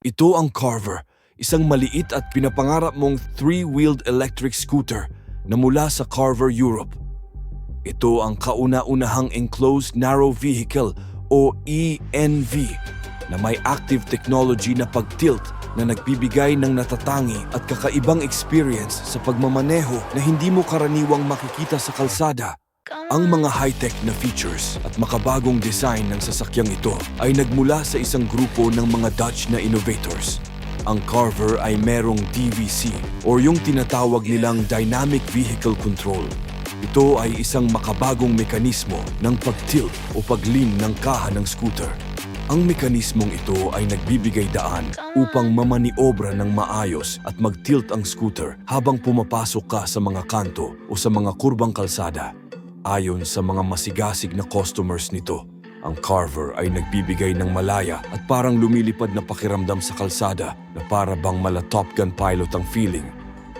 Ito ang Carver, isang maliit at pinapangarap mong three-wheeled electric scooter na mula sa Carver, Europe. Ito ang kauna-unahang enclosed narrow vehicle o ENV na may active technology na pag-tilt na nagbibigay ng natatangi at kakaibang experience sa pagmamaneho na hindi mo karaniwang makikita sa kalsada. Ang mga high-tech na features at makabagong design ng sasakyang ito ay nagmula sa isang grupo ng mga Dutch na innovators. Ang Carver ay merong DVC o yung tinatawag nilang Dynamic Vehicle Control. Ito ay isang makabagong mekanismo ng pag-tilt o pag-lean ng kaha ng scooter. Ang mekanismong ito ay nagbibigay daan upang mamaniobra ng maayos at mag-tilt ang scooter habang pumapasok ka sa mga kanto o sa mga kurbang kalsada. Ayon sa mga masigasig na customers nito, ang Carver ay nagbibigay ng malaya at parang lumilipad na pakiramdam sa kalsada na para bang mala Top Gun pilot ang feeling.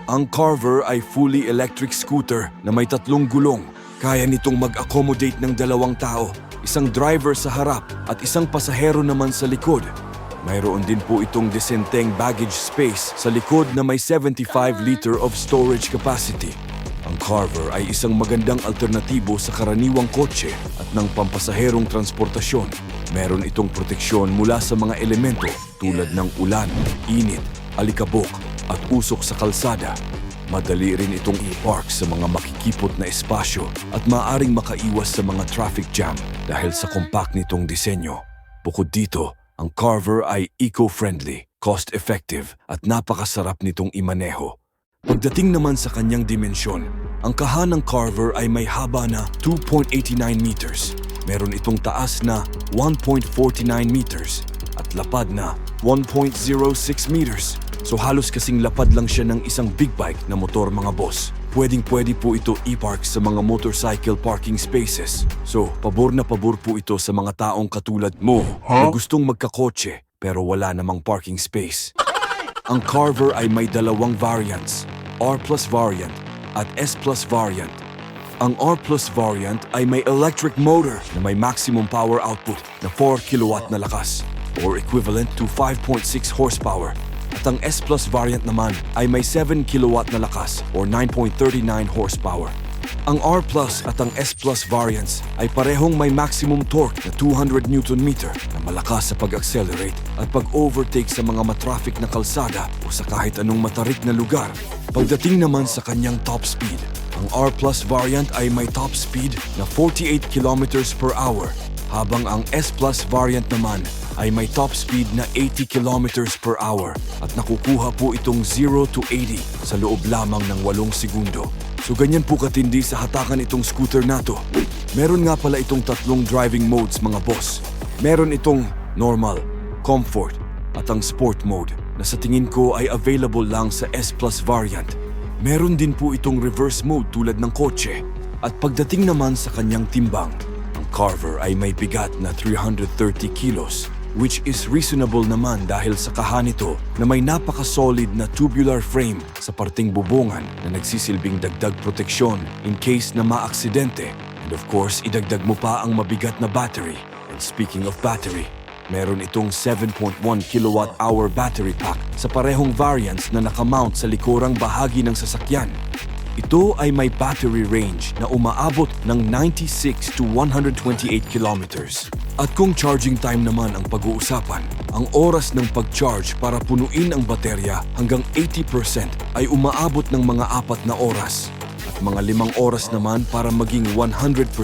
Ang Carver ay fully electric scooter na may tatlong gulong. Kaya nitong mag-accommodate ng dalawang tao, isang driver sa harap at isang pasahero naman sa likod. Mayroon din po itong disenteng baggage space sa likod na may 75 liter of storage capacity. Ang Carver ay isang magandang alternatibo sa karaniwang kotse at ng pampasaherong transportasyon. Meron itong proteksyon mula sa mga elemento tulad ng ulan, init, alikabok at usok sa kalsada. Madali rin itong i-park sa mga makikipot na espasyo at maaring makaiwas sa mga traffic jam dahil sa compact nitong disenyo. Bukod dito, ang Carver ay eco-friendly, cost-effective at napakasarap nitong imaneho. Pagdating naman sa kanyang dimensyon, ang kaha ng Carver ay may haba na 2.89 meters. Meron itong taas na 1.49 meters at lapad na 1.06 meters. So halos kasing lapad lang siya ng isang big bike na motor mga boss. Pwedeng pwede po ito i-park sa mga motorcycle parking spaces. So, pabor na pabor po ito sa mga taong katulad mo na gustong magkakotse pero wala namang parking space. Ang Carver ay may dalawang variants, R Plus variant at S Plus variant. Ang R Plus variant ay may electric motor na may maximum power output na 4 kilowatt na lakas or equivalent to 5.6 horsepower. At ang S Plus variant naman ay may 7 kilowatt na lakas or 9.39 horsepower. Ang R Plus at ang S Plus variants ay parehong may maximum torque na 200 Newton meter na malakas sa pag-accelerate at pag-overtake sa mga matraffic na kalsada o sa kahit anong matarik na lugar. Pagdating naman sa kanyang top speed, ang R Plus variant ay may top speed na 48 kilometers per hour habang ang S Plus variant naman ay may top speed na 80 kilometers per hour at nakukuha po itong 0 to 80 sa loob lamang ng 8 segundo. So ganyan po katindi sa hatakan itong scooter na to. Meron nga pala itong tatlong driving modes mga boss. Meron itong normal, comfort at ang sport mode na sa tingin ko ay available lang sa S Plus variant. Meron din po itong reverse mode tulad ng kotse. At pagdating naman sa kanyang timbang, ang Carver ay may bigat na 330 kilos which is reasonable naman dahil sa kaha nito na may napaka-solid na tubular frame sa parting bubungan na nagsisilbing dagdag proteksyon in case na maaksidente. And of course, idagdag mo pa ang mabigat na battery. And speaking of battery, meron itong 7.1 kilowatt hour battery pack sa parehong variants na nakamount sa likurang bahagi ng sasakyan. Ito ay may battery range na umaabot ng 96 to 128 kilometers. At kung charging time naman ang pag-uusapan, ang oras ng pag-charge para punuin ang baterya hanggang 80% ay umaabot ng mga apat na oras. At mga limang oras naman para maging 100%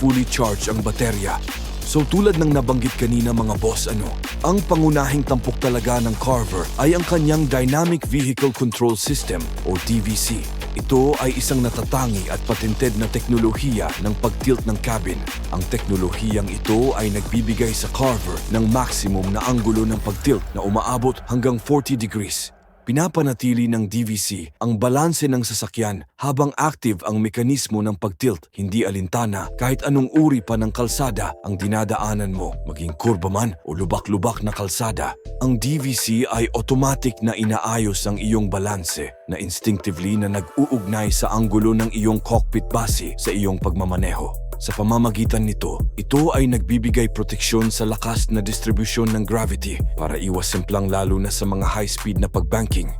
fully charged ang baterya. So tulad ng nabanggit kanina mga boss ano, ang pangunahing tampok talaga ng Carver ay ang kanyang Dynamic Vehicle Control System o DVC. Ito ay isang natatangi at patented na teknolohiya ng pagtilt ng cabin. Ang teknolohiyang ito ay nagbibigay sa Carver ng maximum na anggulo ng pagtilt na umaabot hanggang 40 degrees. Pinapanatili ng DVC ang balanse ng sasakyan habang active ang mekanismo ng pagtilt, hindi alintana kahit anong uri pa ng kalsada ang dinadaanan mo, maging kurba man o lubak-lubak na kalsada. Ang DVC ay automatic na inaayos ang iyong balanse na instinctively na nag-uugnay sa anggulo ng iyong cockpit base sa iyong pagmamaneho. Sa pamamagitan nito, ito ay nagbibigay proteksyon sa lakas na distribusyon ng gravity para iwas simplang lalo na sa mga high-speed na pagbanking.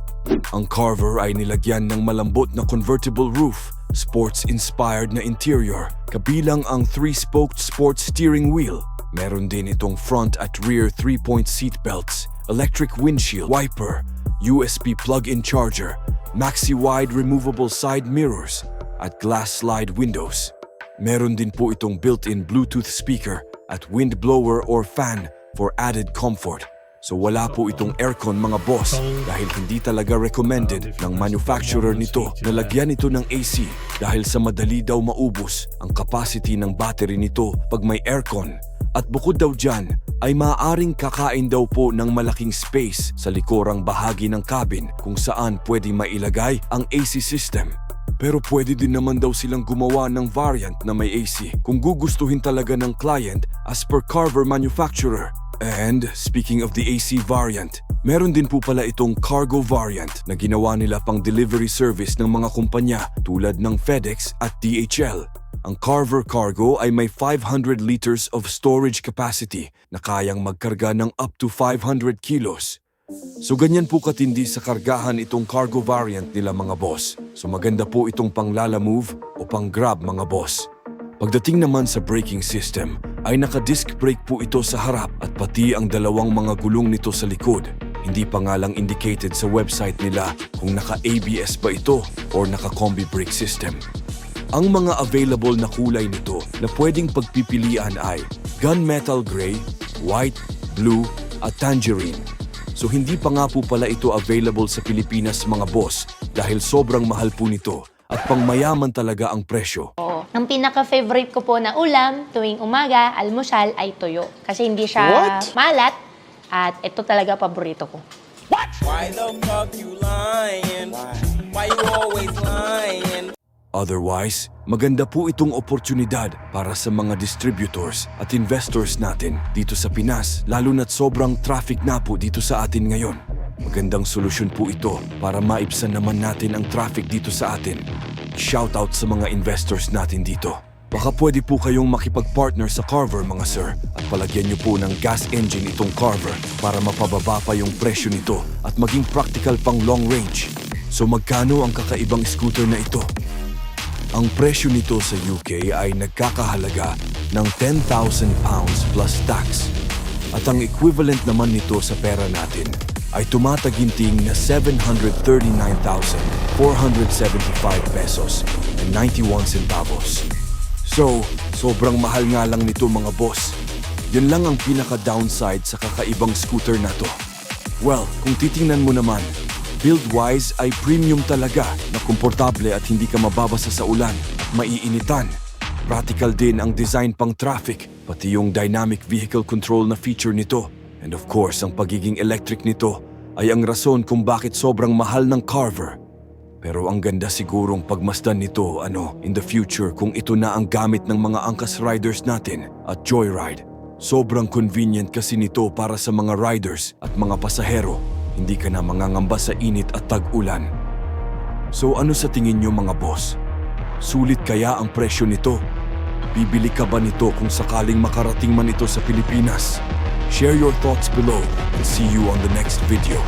Ang Carver ay nilagyan ng malambot na convertible roof, sports-inspired na interior, kabilang ang three-spoked sports steering wheel. Meron din itong front at rear three-point seat belts, electric windshield wiper, USB plug-in charger, maxi-wide removable side mirrors, at glass slide windows. Meron din po itong built-in Bluetooth speaker at wind blower or fan for added comfort. So wala po itong aircon mga boss dahil hindi talaga recommended ng manufacturer nito na lagyan ito ng AC dahil sa madali daw maubos ang capacity ng battery nito pag may aircon. At bukod daw dyan, ay maaaring kakain daw po ng malaking space sa likorang bahagi ng cabin kung saan pwede mailagay ang AC system. Pero pwede din naman daw silang gumawa ng variant na may AC kung gugustuhin talaga ng client as per Carver manufacturer. And speaking of the AC variant, meron din po pala itong cargo variant na ginawa nila pang delivery service ng mga kumpanya tulad ng FedEx at DHL. Ang Carver Cargo ay may 500 liters of storage capacity na kayang magkarga ng up to 500 kilos. So ganyan po katindi sa kargahan itong cargo variant nila mga boss. So maganda po itong panglala move o pang grab mga boss. Pagdating naman sa braking system, ay naka-disc brake po ito sa harap at pati ang dalawang mga gulong nito sa likod. Hindi pa nga lang indicated sa website nila kung naka-ABS ba ito or naka-combi brake system. Ang mga available na kulay nito na pwedeng pagpipilian ay gunmetal gray, white, blue, at tangerine. So hindi pa nga po pala ito available sa Pilipinas mga boss dahil sobrang mahal po nito at pangmayaman talaga ang presyo. Oo. Ang pinaka-favorite ko po na ulam tuwing umaga, almusal, ay tuyo. Kasi hindi siya What? malat at ito talaga paborito ko. Why the fuck you lying? Why you always lying? Otherwise, maganda po itong oportunidad para sa mga distributors at investors natin dito sa Pinas lalo na't sobrang traffic na po dito sa atin ngayon. Magandang solusyon po ito para maibsan naman natin ang traffic dito sa atin. Shoutout sa mga investors natin dito. Baka pwede po kayong makipag-partner sa Carver mga sir at palagyan niyo po ng gas engine itong Carver para mapababa pa yung presyo nito at maging practical pang long range. So magkano ang kakaibang scooter na ito? Ang presyo nito sa UK ay nagkakahalaga ng 10,000 pounds plus tax. At ang equivalent naman nito sa pera natin ay tumataginting na 739,475 pesos and 91 centavos. So, sobrang mahal nga lang nito mga boss. Yun lang ang pinaka-downside sa kakaibang scooter na to. Well, kung titingnan mo naman, build-wise ay premium talaga na komportable at hindi ka mababasa sa ulan at maiinitan. Practical din ang design pang traffic, pati yung dynamic vehicle control na feature nito. And of course, ang pagiging electric nito ay ang rason kung bakit sobrang mahal ng Carver. Pero ang ganda sigurong pagmasdan nito ano in the future kung ito na ang gamit ng mga angkas riders natin at joyride. Sobrang convenient kasi nito para sa mga riders at mga pasahero. Hindi ka na mangangamba sa init at tag-ulan. So ano sa tingin nyo mga boss? Sulit kaya ang presyo nito? Bibili ka ba nito kung sakaling makarating man ito sa Pilipinas? Share your thoughts below and see you on the next video.